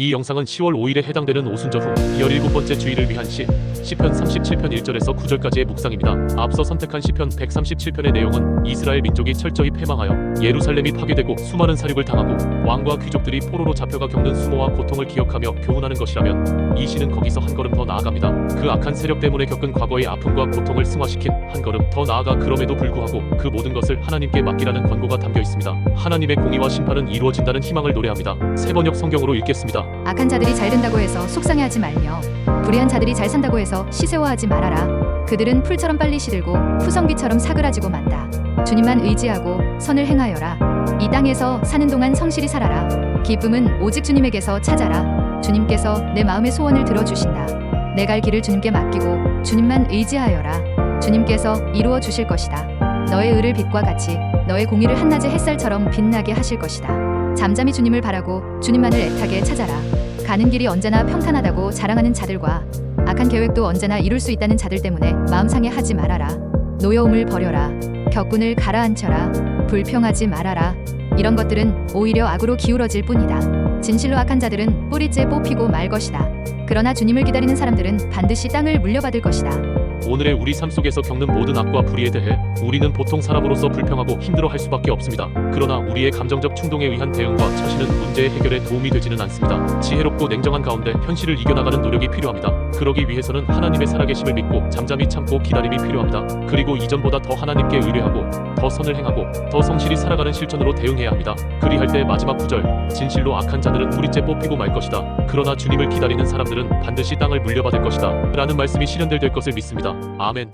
이 영상은 10월 5일에 해당되는 오순절 후 17번째 주일을 위한 시 시편 37편 1절에서 9절까지의 묵상입니다. 앞서 선택한 시편 137편의 내용은 이스라엘 민족이 철저히 패망하여 예루살렘이 파괴되고 수많은 사륙을 당하고 왕과 귀족들이 포로로 잡혀가 겪는 수모와 고통을 기억하며 교훈하는 것이라면 이 시는 거기서 한 걸음 더 나아갑니다. 그 악한 세력 때문에 겪은 과거의 아픔과 고통을 승화시킨 한 걸음 더 나아가 그럼에도 불구하고 그 모든 것을 하나님께 맡기라는 권고가 담겨 있습니다. 하나님의 공의와 심판은 이루어진다는 희망을 노래합니다. 세 번역 성경으로 읽겠습니다. 악한 자들이 잘 된다고 해서 속상해하지 말며 불의한 자들이 잘 산다고 해서 시세워하지 말아라. 그들은 풀처럼 빨리 시들고 푸성기처럼 사그라지고 만다. 주님만 의지하고 선을 행하여라. 이 땅에서 사는 동안 성실히 살아라. 기쁨은 오직 주님에게서 찾아라. 주님께서 내 마음의 소원을 들어주신다. 내 갈 길을 주님께 맡기고 주님만 의지하여라. 주님께서 이루어 주실 것이다. 너의 의를 빛과 같이 너의 공의를 한낮의 햇살처럼 빛나게 하실 것이다. 잠잠히 주님을 바라고 주님만을 애타게 찾아라. 가는 길이 언제나 평탄하다고 자랑하는 자들과 악한 계획도 언제나 이룰 수 있다는 자들 때문에 마음 상해하지 말아라. 노여움을 버려라. 격군을 가라앉혀라. 불평하지 말아라. 이런 것들은 오히려 악으로 기울어질 뿐이다. 진실로 악한 자들은 뿌리째 뽑히고 말 것이다. 그러나 주님을 기다리는 사람들은 반드시 땅을 물려받을 것이다. 오늘의 우리 삶 속에서 겪는 모든 악과 불의에 대해 우리는 보통 사람으로서 불평하고 힘들어할 수밖에 없습니다. 그러나 우리의 감정적 충동에 의한 대응과 처신은 문제의 해결에 도움이 되지는 않습니다. 지혜롭고 냉정한 가운데 현실을 이겨나가는 노력이 필요합니다. 그러기 위해서는 하나님의 살아계심을 믿고 잠잠히 참고 기다림이 필요합니다. 그리고 이전보다 더 하나님께 의뢰하고 더 선을 행하고 더 성실히 살아가는 실천으로 대응해야 합니다. 그리할 때 마지막 구절 진실로 악한 자들은 뿌리째 뽑히고 말 것이다. 그러나 주님을 기다리는 사람들은 반드시 땅을 물려받을 것이다. 라는 말씀이 실현될 될 것을 믿습 아멘.